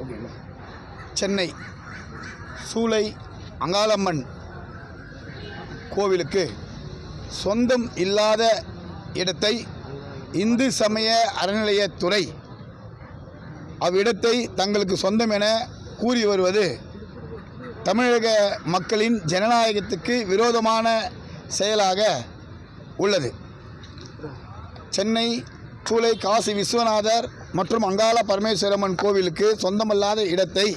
ஓகேங்களா சென்னை சூளை அங்காளம்மன் கோவிலுக்கு சொந்தம் இல்லாத இடத்தை இந்து சமய அறநிலையத்துறை அவ்விடத்தை தங்களுக்கு சொந்தம் என கூறி வருவது தமிழக மக்களின் ஜனநாயகத்துக்கு விரோதமான செயலாக உள்ளது. சென்னை சூளை காசி விஸ்வநாதர் மற்றும் அங்காள பரமேஸ்வரம்மன் கோவிலுக்கு சொந்தமல்லாத இடத்தை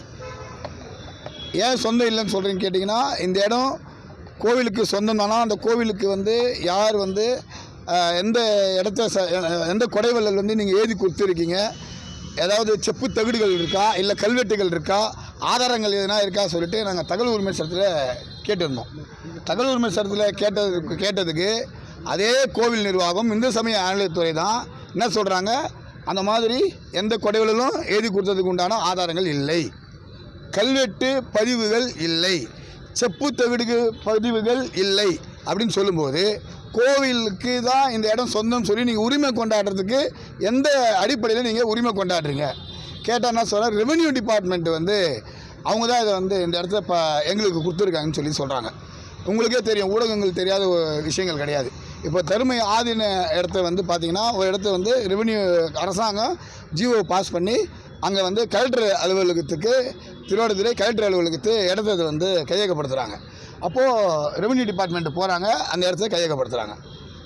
ஏன் சொந்தம் இல்லைன்னு சொல்கிறீங்கன்னு கேட்டிங்கன்னா இந்த இடம் கோவிலுக்கு சொந்தம் தானா அந்த கோவிலுக்கு வந்து யார் வந்து எந்த இடத்த ச எந்த கொடைவள்ளல் வந்து நீங்கள் எழுதி கொடுத்துருக்கீங்க? ஏதாவது செப்பு தகுடுகள் இருக்கா? இல்லை கல்வெட்டுகள் இருக்கா? ஆதாரங்கள் எதுனா இருக்கா? சொல்லிட்டு நாங்கள் தகவல் உரிமை சட்டத்தில் கேட்டிருந்தோம். தகவல் உரிமை சட்டத்தில் கேட்டதுக்கு கேட்டதுக்கு அதே கோவில் நிர்வாகம் இந்து சமய அறநிலையத்துறை தான் என்ன சொல்கிறாங்க அந்த மாதிரி எந்த கொடைகளிலும் எழுதி கொடுத்ததுக்கு உண்டான ஆதாரங்கள் இல்லை. கல்வெட்டு பதிவுகள் இல்லை. செப்பு தவிடுகு பதிவுகள் இல்லை அப்படின்னு சொல்லும்போது கோவிலுக்கு தான் இந்த இடம் சொந்தம் சொல்லி நீங்கள் உரிமை கொண்டாடுறதுக்கு எந்த அடிப்படையில் நீங்கள் உரிமை கொண்டாடுறீங்க? கேட்டால் என்ன சொல்ல ரெவென்யூ டிபார்ட்மெண்ட் வந்து அவங்க தான் இதை வந்து இந்த இடத்த இப்போ எங்களுக்கு கொடுத்துருக்காங்கன்னு சொல்லி சொல்கிறாங்க உங்களுக்கே தெரியும் ஊடகங்கள் தெரியாத விஷயங்கள் கிடையாது. இப்போ தருமை ஆதீன இடத்த வந்து பார்த்திங்கன்னா ஒரு இடத்த வந்து ரெவென்யூ அரசாங்கம் ஜிஓ பாஸ் பண்ணி அங்கே வந்து கலெக்டர் அலுவலகத்துக்கு திருவாரூரை கலெக்டர் அலுவலகத்து இடத்த வந்து கையகப்படுத்துகிறாங்க அப்போது ரெவென்யூ டிபார்ட்மெண்ட் போகிறாங்க அந்த இடத்த கையகப்படுத்துகிறாங்க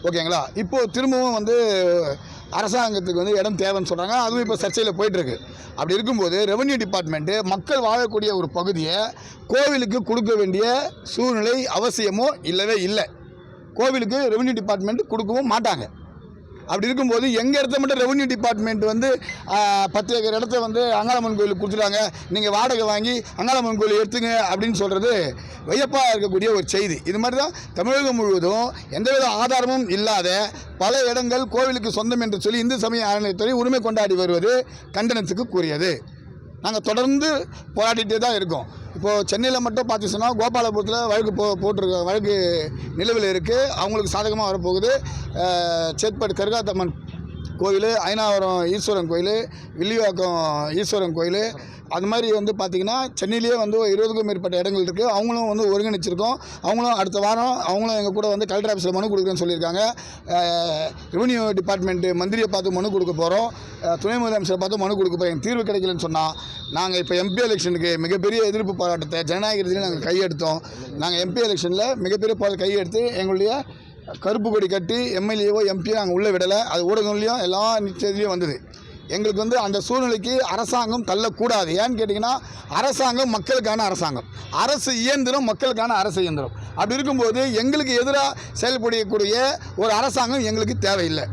ஓகேங்களா? இப்போது திரும்பவும் வந்து அரசாங்கத்துக்கு வந்து இடம் தேவைன்னு சொல்கிறாங்க அதுவும் இப்போ சர்ச்சையில் போயிட்டுருக்கு. அப்படி இருக்கும்போது ரெவென்யூ டிபார்ட்மெண்ட்டு மக்கள் வாழக்கூடிய ஒரு பகுதியை கோவிலுக்கு கொடுக்க வேண்டிய சூழ்நிலை அவசியமோ இல்லவே இல்லை. கோவிலுக்கு ரெவன்யூ டிபார்ட்மெண்ட் கொடுக்கவும் மாட்டாங்க. அப்படி இருக்கும்போது எங்கள் இடத்த மட்டும் ரெவன்யூ டிபார்ட்மெண்ட் வந்து பத்து ஏக்கர் இடத்த வந்து அங்காளம்மன் கோயிலுக்கு கொடுத்துட்டாங்க. நீங்கள் வாடகை வாங்கி அங்காளம்மன் கோயில் எடுத்துங்க அப்படின்னு சொல்கிறது வியப்பாக இருக்கக்கூடிய ஒரு செய்தி. இது மாதிரி தான் தமிழகம் முழுவதும் எந்தவித ஆதாரமும் இல்லாத பல இடங்கள் கோவிலுக்கு சொந்தம் என்று சொல்லி இந்து சமய அறநிலையத்துறை உரிமை கொண்டாடி வருவது கண்டனத்துக்கு கூறியது. நாங்கள் தொடர்ந்து போராடிட்டே தான் இருக்கோம். இப்போது சென்னையில் மட்டும் பார்த்து சொன்னால் கோபாலபுரத்தில் வழக்கு போ போட்டிருக்க வழக்கு நிலவில் இருக்குது அவங்களுக்கு சாதகமாக வரப்போகுது. அஹ், சேத்பட் கருகாத்தம்மன் கோயில் அயனாவரம் ஈஸ்வரன் கோயில் வில்லிவாக்கம் ஈஸ்வரன் கோயில். அது மாதிரி வந்து பார்த்திங்கன்னா சென்னையிலேயே வந்து இருபதுக்கும் மேற்பட்ட இடங்கள் இருக்குது அவங்களும் வந்து ஒருங்கிணைச்சிருக்கோம். அவங்களும் அடுத்த வாரம் அவங்களும் எங்கள் கூட வந்து கலெக்டர் ஆஃபீஸில் மனு கொடுக்குறேன்னு சொல்லியிருக்காங்க. ரெவன்யூ டிபார்ட்மெண்ட்டு மந்திரியை பார்த்து மனு கொடுக்க போகிறோம் துணை முதலமைச்சரை பார்த்து மனு கொடுக்க போகிறோம் தீர்வு கிடைக்கலன்னு சொன்னால் நாங்கள் இப்போ எம்பி எலெக்ஷனுக்கு மிகப்பெரிய எதிர்ப்பு போராட்டத்தை ஜனநாயக நாங்கள் கையெடுத்தோம். நாங்கள் எம்பி எலெக்ஷனில் மிகப்பெரிய போராட்ட கையெடுத்து எங்களுடைய கருப்பு கொடி கட்டி எம்எல்ஏவோ எம்பியோ நாங்கள் உள்ளே விடலை. அது ஊடகங்களையும் எல்லா நிச்சயத்துலேயும் வந்தது. எங்களுக்கு வந்து அந்த சூழ்நிலைக்கு அரசாங்கம் தள்ளக்கூடாது. ஏன்னு கேட்டிங்கன்னா அரசாங்கம் மக்களுக்கான அரசாங்கம். அரசு இயந்திரம் மக்களுக்கான அரசு இயந்திரம். அப்படி இருக்கும்போது எங்களுக்கு எதிராக செயல்படக்கூடிய ஒரு அரசாங்கம் எங்களுக்கு தேவையில்லை.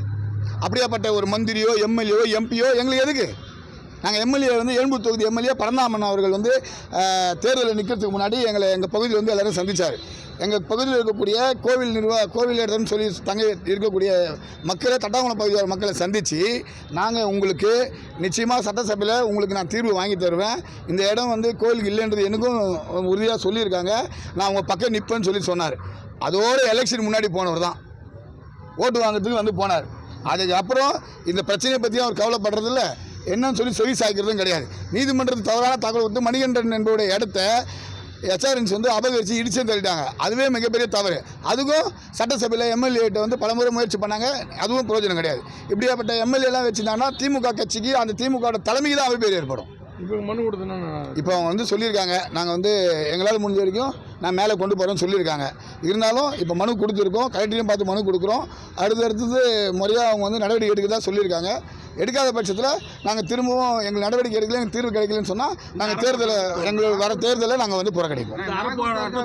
அப்படியாப்பட்ட ஒரு மந்திரியோ எம்எல்ஏவோ எம்பியோ எங்களுக்கு எதுக்கு? நாங்கள் எம்எல்ஏ வந்து எழும்பூர் தொகுதி எம்எல்ஏ பரந்தாமன் அவர்கள் வந்து தேர்தலில் நிற்கிறதுக்கு முன்னாடி எங்களை எங்கள் பகுதியில் வந்து எல்லோரும் சந்தித்தார் எங்கள் பகுதியில் இருக்கக்கூடிய கோவில் நிர்வாக கோவில் இடம்னு சொல்லி தங்க இருக்கக்கூடிய மக்களை தட்டாங்குளம் பகுதியோட மக்களை சந்தித்து நாங்கள் உங்களுக்கு நிச்சயமாக சட்டசபையில் உங்களுக்கு நான் தீர்வு வாங்கி தருவேன். இந்த இடம் வந்து கோவிலுக்கு இல்லைன்றது எனக்கும் உறுதியாக சொல்லியிருக்காங்க. நான் உங்கள் பக்கம் நிற்பேன்னு சொல்லி சொன்னார். அதோட எலெக்ஷன் முன்னாடி போனவர் தான். ஓட்டு வாங்குறதுக்கு வந்து போனார். அதுக்கப்புறம் இந்த பிரச்சனையை பற்றி அவர் கவலைப்படுறதில்ல என்னன்னு சொல்லி சொல்லி சாய்க்கிறதும் கிடையாது. நீதிமன்றத்துக்கு தவறான தகவல் கொடுத்து மணிகண்டன் என்பவருடைய இடத்த எஸ்ஆர்என்ஸ் வந்து அபகரித்து இடிச்சு தள்ளிட்டாங்க. அதுவே மிகப்பெரிய தவறு. அதுக்கும் சட்டசபையில் எம்எல்ஏட்ட வந்து பலமுறை முயற்சி பண்ணாங்க. அதுவும் பிரயோஜனம் கிடையாது. இப்படியாப்பட்ட எம்எல்ஏலாம் வச்சுருந்தாங்கன்னா திமுக கட்சிக்கு அந்த திமுக தலைமைக்கு தான் அவப்பேர் ஏற்படும். இப்போ மனு கொடுத்தனா இப்போ அவங்க வந்து சொல்லியிருக்காங்க. நாங்கள் வந்து எங்களால் முடிஞ்ச வரைக்கும் நான் மேலே கொண்டு போகிறோன்னு சொல்லியிருக்காங்க. இருந்தாலும் இப்போ மனு கொடுத்துருக்கோம். கலெக்டரையும் பார்த்து மனு கொடுக்குறோம். அடுத்தடுத்தது முறையாக அவங்க வந்து நடவடிக்கை எடுக்கதா சொல்லியிருக்காங்க. எடுக்காத பட்சத்தில் நாங்கள் திரும்பவும் எங்கள் நடவடிக்கை எடுக்கல எங்களுக்கு தீர்வு கிடைக்கலன்னு சொன்னால் நாங்கள் தேர்தலை எங்களுக்கு வர தேர்தலை நாங்கள் வந்து புறக்கணிப்போம்.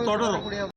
தொடரும்.